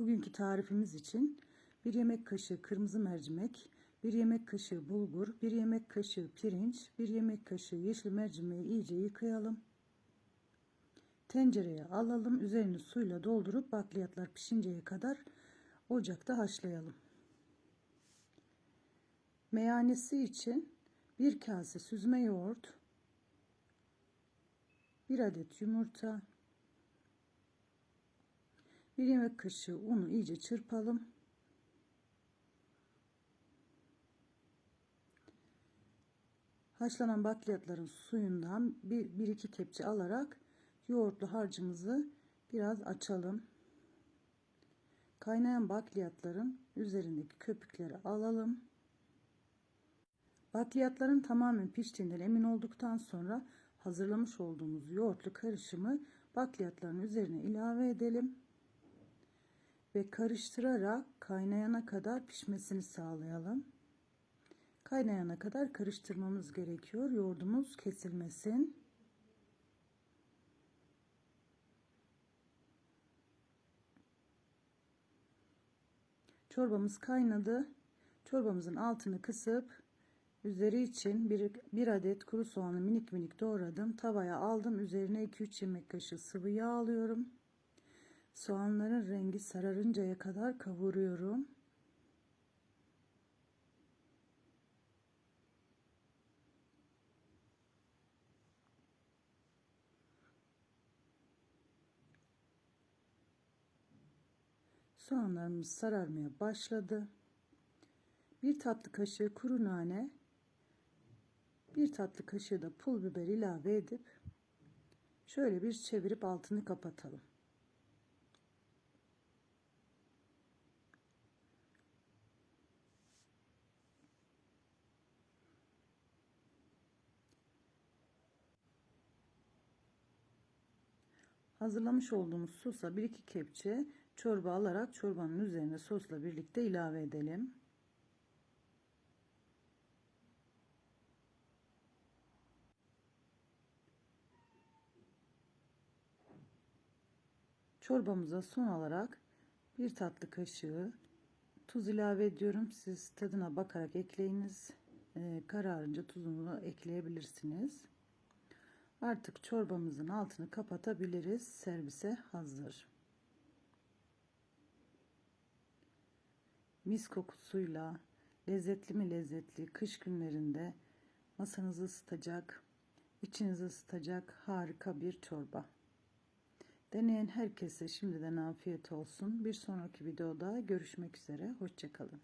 Bugünkü tarifimiz için 1 yemek kaşığı kırmızı mercimek, 1 yemek kaşığı bulgur, 1 yemek kaşığı pirinç, 1 yemek kaşığı yeşil mercimeği iyice yıkayalım. Tencereye alalım. Üzerini suyla doldurup bakliyatlar pişinceye kadar ocakta haşlayalım. Meyanesi için bir kase süzme yoğurt, bir adet yumurta, bir yemek kaşığı unu iyice çırpalım. Haşlanan bakliyatların suyundan bir, bir iki kepçe alarak yoğurtlu harcımızı biraz açalım. Kaynayan bakliyatların üzerindeki köpükleri alalım. Bakliyatların tamamen piştiğinden emin olduktan sonra hazırlamış olduğumuz yoğurtlu karışımı bakliyatların üzerine ilave edelim ve karıştırarak kaynayana kadar pişmesini sağlayalım. Kaynayana kadar karıştırmamız gerekiyor. Yoğurdumuz kesilmesin. Çorbamız kaynadı. Çorbamızın altını kısıp üzeri için bir, bir adet kuru soğanı minik minik doğradım. Tavaya aldım. Üzerine 2-3 yemek kaşığı sıvı yağ alıyorum. Soğanların rengi sararıncaya kadar kavuruyorum. Soğanlarımız sararmaya başladı. Bir tatlı kaşığı kuru nane, bir tatlı kaşığı da pul biber ilave edip şöyle bir çevirip altını kapatalım. Hazırlamış olduğumuz sosa 1-2 kepçe çorba alarak çorbanın üzerine sosla birlikte ilave edelim. Çorbamıza son olarak bir tatlı kaşığı tuz ilave ediyorum. Siz tadına bakarak ekleyiniz. Ee, kararınca tuzunu ekleyebilirsiniz. Artık çorbamızın altını kapatabiliriz. Servise hazır. Mis kokusuyla lezzetli mi lezzetli kış günlerinde masanızı ısıtacak, içinizi ısıtacak harika bir çorba. Deneyen herkese şimdiden afiyet olsun. Bir sonraki videoda görüşmek üzere. Hoşçakalın.